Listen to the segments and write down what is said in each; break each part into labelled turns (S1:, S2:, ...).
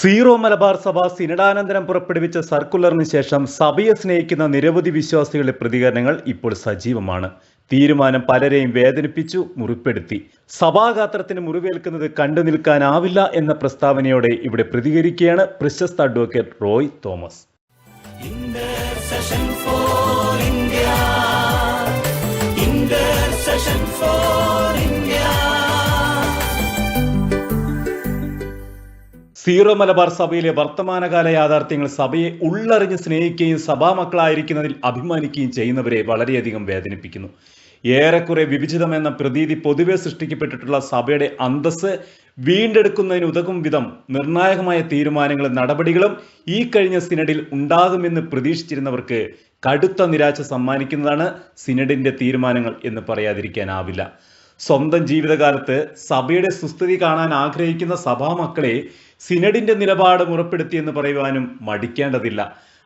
S1: Zero Malabar സഭ സിനഡാനന്തരം പുറപ്പെടുവിച്ച സർക്കുലറിന് ശേഷം സഭയെ സ്നേഹിക്കുന്ന നിരവധി വിശ്വാസികളുടെ പ്രതികരണങ്ങൾ ഇപ്പോൾ സജീവമാണ്. തീരുമാനം പലരെയും വേദനിപ്പിച്ചു മുറിപ്പെടുത്തി. സഭാഗാത്രത്തിന് മുറിവേൽക്കുന്നത് കണ്ടു നിൽക്കാനാവില്ല എന്ന പ്രസ്താവനയോടെ ഇവിടെ പ്രതികരിക്കുകയാണ് പ്രശസ്ത അഡ്വക്കേറ്റ് റോയ് തോമസ്.
S2: Intercession
S1: സീറോ മലബാർ സഭയിലെ വർത്തമാനകാല യാഥാർത്ഥ്യങ്ങൾ സഭയെ ഉള്ളറിഞ്ഞ് സ്നേഹിക്കുകയും സഭാമക്കളായിരിക്കുന്നതിൽ അഭിമാനിക്കുകയും ചെയ്യുന്നവരെ വളരെയധികം വേദനിപ്പിക്കുന്നു. ഏറെക്കുറെ വിഭജിതമെന്ന പ്രതീതി പൊതുവെ സൃഷ്ടിക്കപ്പെട്ടിട്ടുള്ള സഭയുടെ അന്തസ് വീണ്ടെടുക്കുന്നതിന് ഉതകും വിധം നിർണായകമായ തീരുമാനങ്ങളും നടപടികളും ഈ കഴിഞ്ഞ സിനഡിൽ ഉണ്ടാകുമെന്ന് പ്രതീക്ഷിച്ചിരുന്നവർക്ക് കടുത്ത നിരാശ സമ്മാനിക്കുന്നതാണ് സിനഡിന്റെ തീരുമാനങ്ങൾ എന്ന് പറയാതിരിക്കാനാവില്ല. സ്വന്തം ജീവിതകാലത്ത് സഭയുടെ സുസ്ഥിതി കാണാൻ ആഗ്രഹിക്കുന്ന സഭാമക്കളെ സിനഡിന്റെ നിലപാട് മുറപ്പെടുത്തിയെന്ന് പറയുവാനും മടിക്കേണ്ടതില്ല.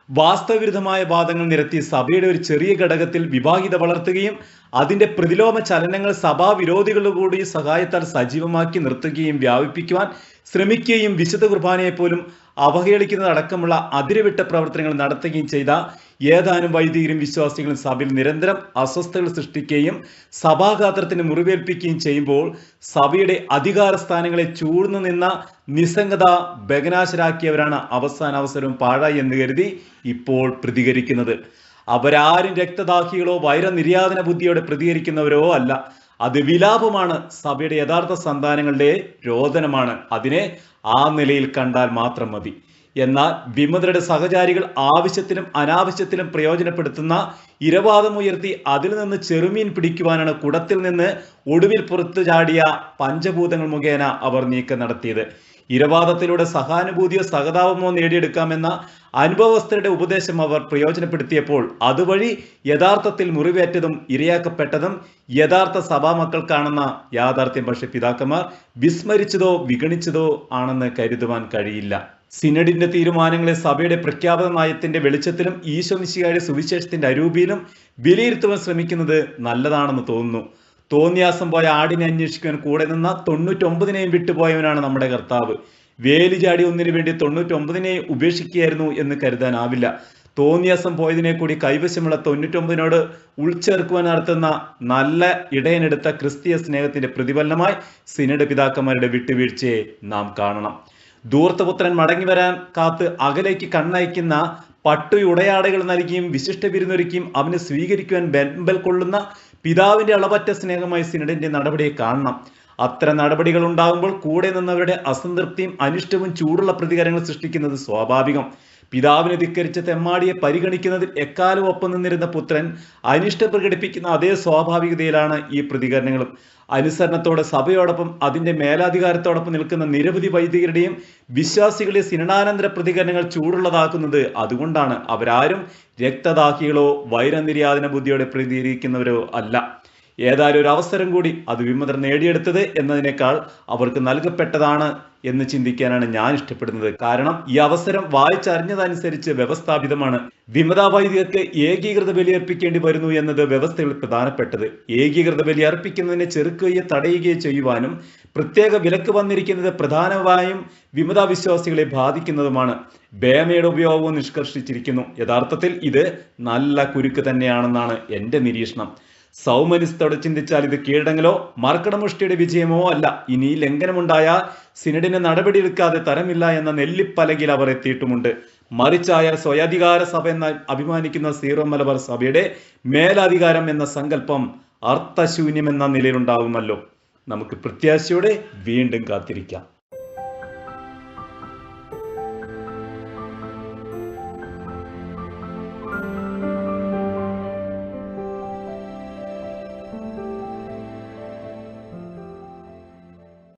S1: വാസ്തവവിരുദ്ധമായ വാദങ്ങൾ നിരത്തി സഭയുടെ ഒരു ചെറിയ ഘടകത്തിൽ വിവാഹിത വളർത്തുകയും അതിന്റെ പ്രതിലോമ ചലനങ്ങൾ സഭാ വിരോധികളുടെ കൂടി സഹായത്താൽ സജീവമാക്കി നിർത്തുകയും വ്യാപിപ്പിക്കുവാൻ ശ്രമിക്കുകയും വിശുദ്ധ കുർബാനയെ പോലും അവഹേളിക്കുന്നതടക്കമുള്ള അതിരവിട്ട പ്രവർത്തനങ്ങൾ നടത്തുകയും ചെയ്ത ഏതാനും വൈദികരും വിശ്വാസികളും സഭയിൽ നിരന്തരം അസ്വസ്ഥതകൾ സൃഷ്ടിക്കുകയും സഭാഗാത്രത്തിന് മുറിവേൽപ്പിക്കുകയും ചെയ്യുമ്പോൾ സഭയുടെ അധികാര സ്ഥാനങ്ങളെ ചൂഴ്ന്നു നിന്ന നിസ്സംഗത ബഗനാശരാക്കിയവരാണ് അവസാന അവസരം പാഴായി എന്ന് കരുതി ഇപ്പോൾ പ്രതികരിക്കുന്നത്. അവരാരും രക്തദാഹികളോ വൈരനിര്യാതന ബുദ്ധിയോടെ പ്രതികരിക്കുന്നവരോ അല്ല. അത് വിലാപമാണ്. സഭയുടെ യഥാർത്ഥ സന്താനങ്ങളുടെ രോദനമാണ്. അതിനെ ആ നിലയിൽ കണ്ടാൽ മാത്രം മതി. എന്നാൽ വിമതരുടെ സഹചാരികൾ ആവശ്യത്തിലും അനാവശ്യത്തിലും പ്രയോജനപ്പെടുത്തുന്ന ഇരവാദം ഉയർത്തി അതിൽ നിന്ന് ചെറുമീൻ പിടിക്കുവാനാണ് കുടത്തിൽ നിന്ന് ഒടുവിൽ പുറത്തു ചാടിയ പഞ്ചഭൂതങ്ങൾ മുഖേന അവർ നീക്കം നടത്തിയത്. ഇരവാദത്തിലൂടെ സഹാനുഭൂതിയോ സഹതാപമോ നേടിയെടുക്കാമെന്ന അനുഭവസ്ഥരുടെ ഉപദേശം അവർ പ്രയോജനപ്പെടുത്തിയപ്പോൾ അതുവഴി യഥാർത്ഥത്തിൽ മുറിവേറ്റതും ഇരയാക്കപ്പെട്ടതും യഥാർത്ഥ സഭാമക്കൾക്കാണെന്ന യാഥാർത്ഥ്യം. പക്ഷെ പിതാക്കന്മാർ വിസ്മരിച്ചതോ വിഗണിച്ചതോ ആണെന്ന് കരുതുവാൻ കഴിയില്ല. സിനഡിന്റെ തീരുമാനങ്ങളെ സഭയുടെ പ്രഖ്യാപന നയത്തിന്റെ വെളിച്ചത്തിലും ഈശോമിശിയുടെ സുവിശേഷത്തിന്റെ അരൂപിയിലും വിലയിരുത്തുവാൻ ശ്രമിക്കുന്നത് നല്ലതാണെന്ന് തോന്നുന്നു. തോന്നിയാസം പോയ ആടിനെ അന്വേഷിക്കുവാൻ കൂടെ നിന്ന തൊണ്ണൂറ്റൊമ്പതിനെയും വിട്ടുപോയവനാണ് നമ്മുടെ കർത്താവ്. വേലി ചാടി ഒന്നിനു വേണ്ടി തൊണ്ണൂറ്റൊമ്പതിനെ ഉപേക്ഷിക്കുകയായിരുന്നു എന്ന് കരുതാനാവില്ല. തോന്നിയാസം പോയതിനെ കൂടി കൈവശമുള്ള തൊണ്ണൂറ്റൊമ്പതിനോട് ഉൾച്ചേർക്കുവാൻ നടത്തുന്ന നല്ല ഇടയനെടുത്ത ക്രിസ്തീയ സ്നേഹത്തിന്റെ പ്രതിഫലനമായി സിനഡ് പിതാക്കന്മാരുടെ വിട്ടുവീഴ്ചയെ നാം കാണണം. ദൂർത്തപുത്രൻ മടങ്ങി വരാൻ കാത്ത് അകലേക്ക് കണ്ണയക്കുന്ന പട്ടു ഉടയാടകൾ നൽകിയും വിശിഷ്ട വിരുന്നൊരുക്കിയും അവനെ സ്വീകരിക്കുവാൻ ബെൻബൽ കൊള്ളുന്ന പിതാവിന്റെ അളവറ്റ സ്നേഹമായി സിനഡിന്റെ നടപടിയെ കാണണം. അത്തരം നടപടികൾ ഉണ്ടാകുമ്പോൾ കൂടെ നിന്നവരുടെ അസംതൃപ്തിയും അനിഷ്ടവും ചൂടുള്ള പ്രതികരണങ്ങൾ സൃഷ്ടിക്കുന്നത് സ്വാഭാവികം. പിതാവിനെ ധിക്കരിച്ച തെമ്മാടിയെ പരിഗണിക്കുന്നതിൽ എക്കാലം ഒപ്പം നിന്നിരുന്ന പുത്രൻ അനിഷ്ടം പ്രകടിപ്പിക്കുന്ന അതേ സ്വാഭാവികതയിലാണ് ഈ പ്രതികരണങ്ങളും. അനുസരണത്തോടെ സഭയോടൊപ്പം അതിന്റെ മേലാധികാരത്തോടൊപ്പം നിൽക്കുന്ന നിരവധി വൈദികരുടെയും വിശ്വാസികളുടെ സിനഡാനന്തര പ്രതികരണങ്ങൾ ചൂടുള്ളതാക്കുന്നത് അതുകൊണ്ടാണ് അവരാരും രക്തദാഹികളോ വൈരനിര്യാതന ബുദ്ധിയോടെ പ്രതികരിക്കുന്നവരോ അല്ല. ഏതായാലും ഒരു അവസരം കൂടി അത് വിമതർ നേടിയെടുത്തത് എന്നതിനേക്കാൾ അവർക്ക് നൽകപ്പെട്ടതാണ് എന്ന് ചിന്തിക്കാനാണ് ഞാൻ ഇഷ്ടപ്പെടുന്നത്. കാരണം ഈ അവസരം വായിച്ചറിഞ്ഞതനുസരിച്ച് വ്യവസ്ഥാപിതമാണ്. വിമതാ വൈദികർക്ക് ഏകീകൃത ബലിയർപ്പിക്കേണ്ടി വരുന്നു എന്നത് വ്യവസ്ഥയിൽ പ്രധാനപ്പെട്ടത്. ഏകീകൃത ബലി അർപ്പിക്കുന്നതിനെ ചെറുക്കുകയോ തടയുകയോ ചെയ്യുവാനും പ്രത്യേക വിലക്ക് വന്നിരിക്കുന്നത് പ്രധാനമായും വിമതാ വിശ്വാസികളെ ബാധിക്കുന്നതുമാണ്. ബേമയുടെ ഉപയോഗവും നിഷ്കർഷിച്ചിരിക്കുന്നു. യഥാർത്ഥത്തിൽ ഇത് നല്ല കുരുക്ക് തന്നെയാണെന്നാണ് എന്റെ നിരീക്ഷണം. സൗമനസ്യത്തോടെ ചിന്തിച്ചാൽ ഇത് കീഴടങ്ങലോ? മർക്കടമുഷ്ടിയുടെ വിജയമോ അല്ല. ഇനി ലംഘനമുണ്ടായാൽ സിനഡിന് നടപടിയെടുക്കാതെ തരമില്ല എന്ന നെല്ലിപ്പലകിൽ അവർ എത്തിയിട്ടുമുണ്ട്. മറിച്ചായ സ്വയാധികാര സഭ എന്ന അഭിമാനിക്കുന്ന സീറോ മലബാർ സഭയുടെ മേലാധികാരം എന്ന സങ്കല്പം അർത്ഥശൂന്യമെന്ന നിലയിലുണ്ടാകുമല്ലോ നമുക്ക് പ്രത്യാശയോടെ വീണ്ടും കാത്തിരിക്കാം.